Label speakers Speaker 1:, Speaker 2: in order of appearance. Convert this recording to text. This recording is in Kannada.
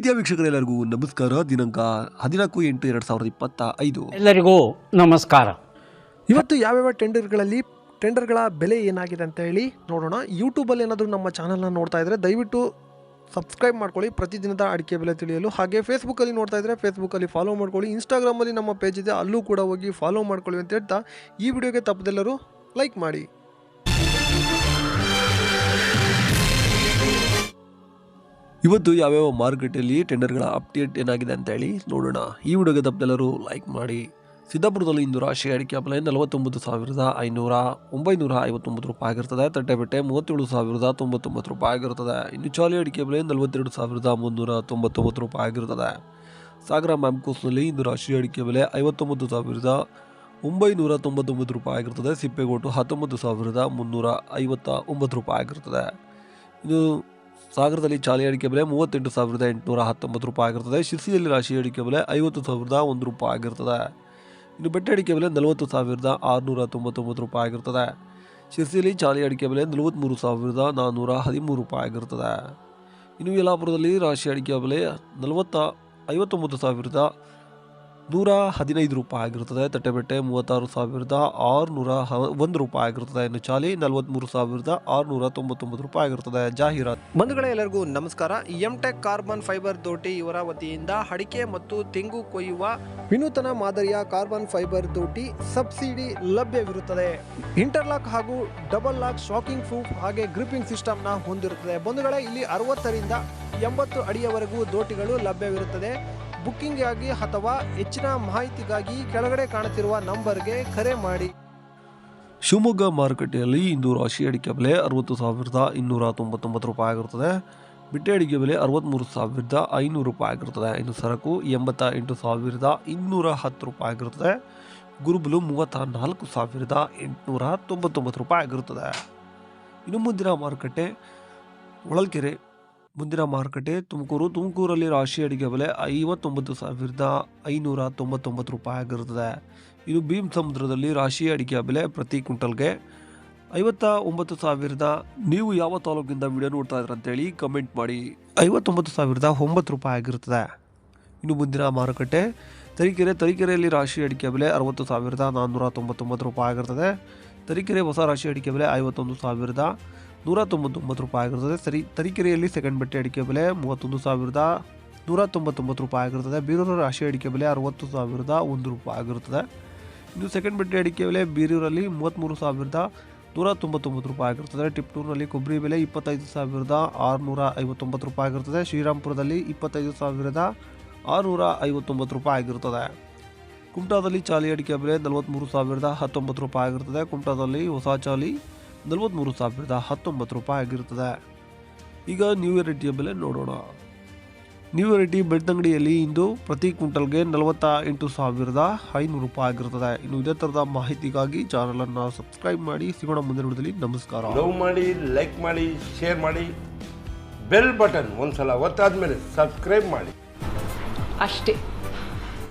Speaker 1: ಪ್ರೀತಿಯ ವೀಕ್ಷಕರೆಲ್ಲರಿಗೂ ನಮಸ್ಕಾರ. ದಿನಾಂಕ ಹದಿನಾಲ್ಕು ಎಂಟು ಎರಡು ಸಾವಿರದ ಇಪ್ಪತ್ತ ಐದು
Speaker 2: ಎಲ್ಲರಿಗೂ ನಮಸ್ಕಾರ.
Speaker 3: ಇವತ್ತು ಯಾವ್ಯಾವ ಟೆಂಡರ್ಗಳಲ್ಲಿ ಟೆಂಡರ್ಗಳ ಬೆಲೆ ಏನಾಗಿದೆ ಅಂತ ಹೇಳಿ ನೋಡೋಣ. ಯೂಟ್ಯೂಬಲ್ಲಿ ಏನಾದರೂ ನಮ್ಮ ಚಾನಲ್ನ ನೋಡ್ತಾ ಇದ್ರೆ ದಯವಿಟ್ಟು ಸಬ್ಸ್ಕ್ರೈಬ್ ಮಾಡ್ಕೊಳ್ಳಿ. ಪ್ರತಿದಿನದ ಅಡಿಕೆ ಬೆಲೆ ತಿಳಿಯಲು. ಹಾಗೆ ಫೇಸ್ಬುಕ್ಕಲ್ಲಿ ನೋಡ್ತಾ ಇದ್ದರೆ ಫೇಸ್ಬುಕ್ಕಲ್ಲಿ ಫಾಲೋ ಮಾಡ್ಕೊಳ್ಳಿ. ಇನ್ಸ್ಟಾಗ್ರಾಮಲ್ಲಿ ನಮ್ಮ ಪೇಜ್ ಇದೆ. ಅಲ್ಲೂ ಕೂಡ ಹೋಗಿ ಫಾಲೋ ಮಾಡ್ಕೊಳ್ಳಿ ಅಂತ ಹೇಳ್ತಾ ಈ ವಿಡಿಯೋಗೆ ತಪ್ಪದೆಲ್ಲರೂ ಲೈಕ್ ಮಾಡಿ.
Speaker 1: ಇವತ್ತು ಯಾವ್ಯಾವ ಮಾರುಕಟ್ಟೆಯಲ್ಲಿ ಟೆಂಡರ್ಗಳ ಅಪ್ಡೇಟ್ ಏನಾಗಿದೆ ಅಂತ ಹೇಳಿ ನೋಡೋಣ. ಈ ವಿಡಿಯೋಗೆ ತಪ್ಪದೆಲ್ಲರೂ ಲೈಕ್ ಮಾಡಿ. ಸಿದ್ದಾಪುರದಲ್ಲಿ ಇಂದು ರಾಶಿ ಅಡಿಕೆ ಬೆಲೆ ನಲವತ್ತೊಂಬತ್ತು ಸಾವಿರದ ಐನೂರ ಒಂಬೈನೂರ ಐವತ್ತೊಂಬತ್ತು ರೂಪಾಯಿ ಆಗಿರ್ತದೆ. ತಟ್ಟೆಬೆಟ್ಟೆ ಮೂವತ್ತೇಳು ಸಾವಿರದ ತೊಂಬತ್ತೊಂಬತ್ತು ರೂಪಾಯಿ ಆಗಿರ್ತದೆ. ಇನ್ನು ಚಾಲಿ ಅಡಿಕೆ ಬೆಲೆ ನಲವತ್ತೆರಡು ಸಾವಿರದ ಮುನ್ನೂರ ತೊಂಬತ್ತೊಂಬತ್ತು ರೂಪಾಯಿ ಆಗಿರ್ತದೆ. ಸಾಗರ ಮ್ಯಾಮ್ಕೋಸ್ನಲ್ಲಿ ಇಂದು ರಾಶಿ ಅಡಿಕೆ ಬೆಲೆ ಐವತ್ತೊಂಬತ್ತು ಸಾವಿರದ ಒಂಬೈನೂರ ತೊಂಬತ್ತೊಂಬತ್ತು ರೂಪಾಯಿ ಆಗಿರ್ತದೆ. ಸಿಪ್ಪೆಗೋಟು ಹತ್ತೊಂಬತ್ತು ಸಾವಿರದ ಮುನ್ನೂರ ಐವತ್ತ ಒಂಬತ್ತು ರೂಪಾಯಿ ಆಗಿರ್ತದೆ. ಇದು ಸಾಗರದಲ್ಲಿ ಚಾಲಿ ಅಡಿಕೆ ಬೆಲೆ ಮೂವತ್ತೆಂಟು ಸಾವಿರದ ಎಂಟುನೂರ ಹತ್ತೊಂಬತ್ತು ರೂಪಾಯಿ ಆಗಿರ್ತದೆ. ಶಿರ್ಸಿಯಲ್ಲಿ ರಾಶಿ ಅಡಿಕೆ ಬೆಲೆ ಐವತ್ತು ಸಾವಿರದ ಒಂದು ರೂಪಾಯಿ ಆಗಿರ್ತದೆ. ಇನ್ನು ಬೆಟ್ಟ ಅಡಿಕೆ ಬೆಲೆ ನಲವತ್ತು ಸಾವಿರದ ಆರುನೂರ ತೊಂಬತ್ತೊಂಬತ್ತು ರೂಪಾಯಿ ಆಗಿರ್ತದೆ. ಶಿರ್ಸಿಯಲ್ಲಿ ಚಾಲಿ ಅಡಿಕೆ ಬೆಲೆ ನಲವತ್ತ್ಮೂರು ಸಾವಿರದ ನಾನ್ನೂರ ಹದಿಮೂರು ರೂಪಾಯಿ ಆಗಿರ್ತದೆ. ಇನ್ನು ಯಲ್ಲಾಪುರದಲ್ಲಿ ರಾಶಿ ಅಡಿಕೆ ಬೆಲೆ ನಲವತ್ತ ಐವತ್ತೊಂಬತ್ತು ಸಾವಿರದ ನೂರ ಹದಿನೈದು ರೂಪಾಯಿ ಆಗಿರುತ್ತದೆ. ತಟ್ಟೆಬೆಟ್ಟೆ ಮೂವತ್ತಾರು ಸಾವಿರದ ಆರುನೂರ ಒಂದು ರೂಪಾಯಿ ಆಗಿರುತ್ತದೆ. ಇನ್ನು ಚಾಲಿ ನಲವತ್ತ್ಮೂರು ಸಾವಿರದ ಆರುನೂರ ತೊಂಬತ್ತೊಂಬತ್ತು ರೂಪಾಯಿ ಆಗಿರುತ್ತದೆ. ಜಾಹೀರಾತು.
Speaker 3: ಬಂಧುಗಳೇ, ಎಲ್ಲರಿಗೂ ನಮಸ್ಕಾರ. ಎಂ ಟೆಕ್ ಕಾರ್ಬನ್ ಫೈಬರ್ ದೋಟಿ ಇವರ ವತಿಯಿಂದ ಅಡಿಕೆ ಮತ್ತು ತೆಂಗು ಕೊಯ್ಯುವ ವಿನೂತನ ಮಾದರಿಯ ಕಾರ್ಬನ್ ಫೈಬರ್ ದೋಟಿ ಸಬ್ಸಿಡಿ ಲಭ್ಯವಿರುತ್ತದೆ. ಇಂಟರ್ಲಾಕ್ ಹಾಗೂ ಡಬಲ್ ಲಾಕ್ ಶಾಕಿಂಗ್ ಪ್ರೂಫ್ ಹಾಗೆ ಗ್ರಿಪಿಂಗ್ ಸಿಸ್ಟಮ್ನ ಹೊಂದಿರುತ್ತದೆ. ಬಂಧುಗಳೇ, ಇಲ್ಲಿ ಅರವತ್ತರಿಂದ ಎಂಬತ್ತು ಅಡಿಯವರೆಗೂ ದೋಟಿಗಳು ಲಭ್ಯವಿರುತ್ತದೆ. ಬುಕ್ಕಿಂಗ್ ಆಗಿ ಅಥವಾ ಹೆಚ್ಚಿನ ಮಾಹಿತಿಗಾಗಿ ಕೆಳಗಡೆ ಕಾಣುತ್ತಿರುವ ನಂಬರ್ಗೆ ಕರೆ ಮಾಡಿ.
Speaker 1: ಶಿವಮೊಗ್ಗ ಮಾರುಕಟ್ಟೆಯಲ್ಲಿ ಇಂದು ರಾಶಿ ಅಡಿಕೆ ಬೆಲೆ ಅರವತ್ತು ಸಾವಿರದ ಇನ್ನೂರ ತೊಂಬತ್ತೊಂಬತ್ತು ರೂಪಾಯಿ ಆಗಿರುತ್ತದೆ. ಬಿಟ್ಟೆ ಅಡಿಕೆ ಬೆಲೆ ಅರವತ್ತ್ಮೂರು ಸಾವಿರದ ಐನೂರು ರೂಪಾಯಿ ಆಗಿರುತ್ತದೆ. ಇನ್ನು ಸರಕು ಎಂಬತ್ತ ಎಂಟು ಸಾವಿರದ ಇನ್ನೂರ ಹತ್ತು ರೂಪಾಯಿ ಆಗಿರುತ್ತದೆ. ಗುರುಬಲು ಮೂವತ್ತ ನಾಲ್ಕು ಸಾವಿರದ ಎಂಟುನೂರ ತೊಂಬತ್ತೊಂಬತ್ತು ರೂಪಾಯಿ ಆಗಿರುತ್ತದೆ. ಇನ್ನು ಮುಂದಿನ ಮಾರುಕಟ್ಟೆ ಹೊಳಲ್ಕೆರೆ ಮುಂದಿನ ಮಾರುಕಟ್ಟೆ ತುಮಕೂರು. ತುಮಕೂರಲ್ಲಿ ರಾಶಿ ಅಡಿಗೆ ಬೆಲೆ ಐವತ್ತೊಂಬತ್ತು ಸಾವಿರದ ಐನೂರ ತೊಂಬತ್ತೊಂಬತ್ತು ರೂಪಾಯಿ ಆಗಿರುತ್ತದೆ. ಇದು ಭೀಮ್ ಸಮುದ್ರದಲ್ಲಿ ರಾಶಿ ಅಡಿಕೆಯ ಬೆಲೆ ಪ್ರತಿ ಕ್ವಿಂಟಲ್ಗೆ ಐವತ್ತ ಒಂಬತ್ತು ಸಾವಿರದ ನೀವು ಯಾವ ತಾಲೂಕಿಂದ ವಿಡಿಯೋ ನೋಡ್ತಾ ಇದ್ರ ಅಂತೇಳಿ ಕಮೆಂಟ್ ಮಾಡಿ. ಐವತ್ತೊಂಬತ್ತು ಸಾವಿರದ ಒಂಬತ್ತು ರೂಪಾಯಿ ಆಗಿರುತ್ತದೆ. ಇನ್ನು ಮುಂದಿನ ಮಾರುಕಟ್ಟೆ ತರೀಕೆರೆ. ತರೀಕೆರೆಯಲ್ಲಿ ರಾಶಿ ಅಡಿಕೆ ಬೆಲೆ ಅರವತ್ತು ಸಾವಿರದ ನಾನ್ನೂರ ತೊಂಬತ್ತೊಂಬತ್ತು ರೂಪಾಯಿ ಆಗಿರ್ತದೆ ತರೀಕೆರೆ ಹೊಸ ರಾಶಿ ಅಡಿಕೆ ಬೆಲೆ ಐವತ್ತೊಂದು ಸಾವಿರದ ನೂರ ತೊಂಬತ್ತೊಂಬತ್ತು ರೂಪಾಯಿ ಆಗಿರ್ತದೆ. ಸರಿ, ತರೀಕೆರೆಯಲ್ಲಿ ಸೆಕೆಂಡ್ ಬಟ್ಟೆ ಅಡಿಕೆ ಬೆಲೆ ಮೂವತ್ತೊಂದು ಸಾವಿರದ ನೂರ ತೊಂಬತ್ತೊಂಬತ್ತು ರೂಪಾಯಿ ಆಗಿರ್ತದೆ. ಬೀರೂರು ರಾಶಿ ಅಡಿಕೆ ಬೆಲೆ ಅರವತ್ತು ಸಾವಿರದ ಒಂದು ರೂಪಾಯಿ ಆಗಿರುತ್ತದೆ ಇದು ಸೆಕೆಂಡ್ ಬಟ್ಟೆ ಅಡಿಕೆ ಬೆಲೆ ಬೀರೂರಲ್ಲಿ ಮೂವತ್ತ್ಮೂರು ಸಾವಿರದ ನೂರ ತೊಂಬತ್ತೊಂಬತ್ತು ರೂಪಾಯಿ ಆಗಿರ್ತದೆ. ಟಿಪ್ಟೂರಿನಲ್ಲಿ ಕೊಬ್ಬರಿ ಬೆಲೆ ಇಪ್ಪತ್ತೈದು ಸಾವಿರದ ಆರುನೂರ ಐವತ್ತೊಂಬತ್ತು ರೂಪಾಯಿ ಆಗಿರ್ತದೆ. ಶ್ರೀರಾಮ್ಪುರದಲ್ಲಿ ಇಪ್ಪತ್ತೈದು ಸಾವಿರದ ಆರುನೂರ ಐವತ್ತೊಂಬತ್ತು ರೂಪಾಯಿ ಆಗಿರ್ತದೆ. ಕುಮಟಾದಲ್ಲಿ ಚಾಲಿ ಅಡಿಕೆ ಬೆಲೆ ನಲವತ್ತ್ಮೂರು ಸಾವಿರದ ಹತ್ತೊಂಬತ್ತು ರೂಪಾಯಿ ಆಗಿರ್ತದೆ. ಕುಮಟಾದಲ್ಲಿ ಹೊಸ ಚಾಲಿ ನಲವತ್ತ್ಮೂರು ಸಾವಿರದ ಹತ್ತೊಂಬತ್ತು ರೂಪಾಯಿ ಆಗಿರುತ್ತದೆ. ಈಗ ನ್ಯೂ ವೆರೈಟಿಯ ಬೆಲೆ ನೋಡೋಣ. ನ್ಯೂ ವೆರೈಟಿ ಬೆಳ್ತಂಗಡಿಯಲ್ಲಿ ಇಂದು ಪ್ರತಿ ಕ್ವಿಂಟಲ್ಗೆ ನಲವತ್ತ ಎಂಟು ಸಾವಿರದ ಐನೂರು ರೂಪಾಯಿ ಆಗಿರುತ್ತದೆ. ಇನ್ನು ಇದೇ ಥರದ ಮಾಹಿತಿಗಾಗಿ ಚಾನಲನ್ನು ಸಬ್ಸ್ಕ್ರೈಬ್ ಮಾಡಿ ಸಿಗೋಣ ಮುಂದಿನ ವಿಡಿಯೋದಲ್ಲಿ. ನಮಸ್ಕಾರ.
Speaker 4: ಲವ್ ಮಾಡಿ ಲೈಕ್ ಮಾಡಿ ಶೇರ್ ಮಾಡಿ ಬೆಲ್ ಬಟನ್ ಒಂದ್ಸಲ ಒತ್ತಾದ್ಮೇಲೆ ಸಬ್ಸ್ಕ್ರೈಬ್ ಮಾಡಿ.
Speaker 5: ಅಷ್ಟೇ.